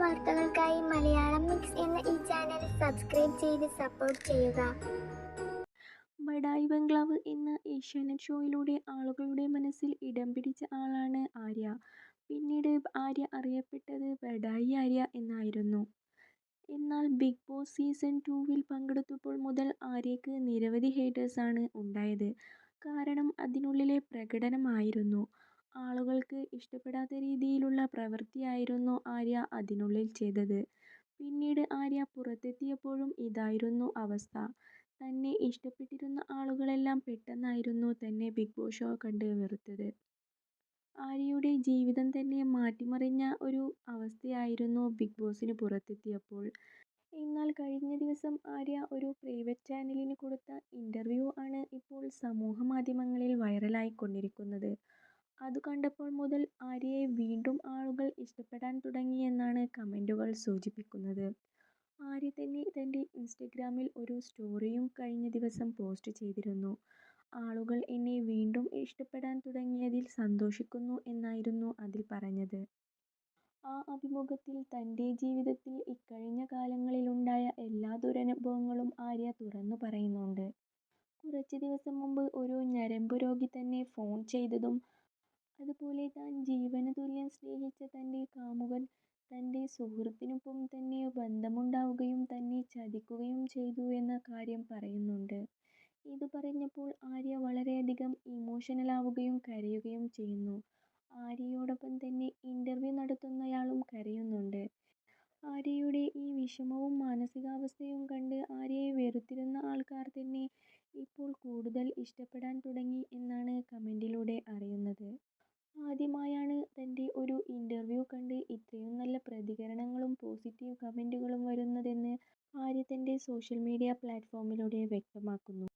വാർത്തകൾക്കായി മലയാളം മിക്സ് എന്ന ഈ ചാനൽ സബ്സ്ക്രൈബ് ചെയ്ത് സപ്പോർട്ട് ചെയ്യുക ബഡായി ബംഗ്ലാവ് എന്ന ഏഷ്യാനെറ്റ് ഷോയിലൂടെ ആളുകളുടെ മനസ്സിൽ ഇടം പിടിച്ച ആളാണ് ആര്യ. പിന്നീട് ആര്യ അറിയപ്പെട്ടത് ബഡായി ആര്യ എന്നായിരുന്നു. എന്നാൽ ബിഗ് ബോസ് സീസൺ ടുവിൽ പങ്കെടുത്തപ്പോൾ മുതൽ ആര്യയ്ക്ക് നിരവധി ഹേറ്റേഴ്സാണ് ഉണ്ടായത്. കാരണം അതിനുള്ളിലെ പ്രകടനമായിരുന്നു. ആളുകൾക്ക് ഇഷ്ടപ്പെടാത്ത രീതിയിലുള്ള പ്രവൃത്തിയായിരുന്നു ആര്യ അതിനുള്ളിൽ ചെയ്തത്. പിന്നീട് ആര്യ പുറത്തെത്തിയപ്പോഴും ഇതായിരുന്നു അവസ്ഥ. തന്നെ ഇഷ്ടപ്പെട്ടിരുന്ന ആളുകളെല്ലാം പെട്ടെന്നായിരുന്നു തന്നെ ബിഗ് ബോസ് ഷോ കണ്ട് വെറുത്തത്. ആര്യയുടെ ജീവിതം തന്നെ മാറ്റിമറിഞ്ഞ ഒരു അവസ്ഥയായിരുന്നു ബിഗ് ബോസിന് പുറത്തെത്തിയപ്പോൾ. എന്നാൽ കഴിഞ്ഞ ദിവസം ആര്യ ഒരു പ്രൈവറ്റ് ചാനലിന് കൊടുത്ത ഇന്റർവ്യൂ ആണ് ഇപ്പോൾ സമൂഹ സമൂഹമാധ്യമങ്ങളിൽ വൈറലായിക്കൊണ്ടിരിക്കുന്നത്. അതു കണ്ടപ്പോൾ മുതൽ ആര്യയെ വീണ്ടും ആളുകൾ ഇഷ്ടപ്പെടാൻ തുടങ്ങിയെന്നാണ് കമന്റുകൾ സൂചിപ്പിക്കുന്നത്. ആര്യ തന്നെ തന്റെ ഇൻസ്റ്റഗ്രാമിൽ ഒരു സ്റ്റോറിയും കഴിഞ്ഞ ദിവസം പോസ്റ്റ് ചെയ്തിരുന്നു. ആളുകൾ എന്നെ വീണ്ടും ഇഷ്ടപ്പെടാൻ തുടങ്ങിയതിൽ സന്തോഷിക്കുന്നു എന്നായിരുന്നു അതിൽ പറഞ്ഞത്. ആ അഭിമുഖത്തിൽ തന്റെ ജീവിതത്തിൽ ഇക്കഴിഞ്ഞ കാലങ്ങളിലുണ്ടായ എല്ലാ ദുരനുഭവങ്ങളും ആര്യ തുറന്നു പറയുന്നുണ്ട്. കുറച്ച് ദിവസം മുമ്പ് ഒരു ഞരമ്പ് രോഗി തന്നെ ഫോൺ ചെയ്തതും അതുപോലെ താൻ ജീവനുതുല്യം സ്നേഹിച്ച തന്റെ കാമുകൻ തന്റെ സുഹൃത്തിനൊപ്പം തന്നെ ബന്ധമുണ്ടാവുകയും തന്നെ ചതിക്കുകയും ചെയ്തു എന്ന കാര്യം പറയുന്നുണ്ട്. ഇത് പറഞ്ഞപ്പോൾ ആര്യ വളരെയധികം ഇമോഷണലാവുകയും കരയുകയും ചെയ്യുന്നു. ആര്യയോടൊപ്പം തന്നെ ഇന്റർവ്യൂ നടത്തുന്നയാളും കരയുന്നുണ്ട്. ആര്യയുടെ ഈ വിഷമവും മാനസികാവസ്ഥയും കണ്ട് ആര്യയെ വെറുത്തിരുന്ന ആൾക്കാർ തന്നെ ഇപ്പോൾ കൂടുതൽ ഇഷ്ടപ്പെടാൻ തുടങ്ങി എന്നാണ് കമന്റിലൂടെ അറിയുന്നത്. പ്രതികരണങ്ങളും പോസിറ്റീവ് കമന്റുകളും വരുന്നതെന്ന് ആര്യ തന്റെ സോഷ്യൽ മീഡിയ പ്ലാറ്റ്ഫോമിലൂടെ വ്യക്തമാക്കുന്നു.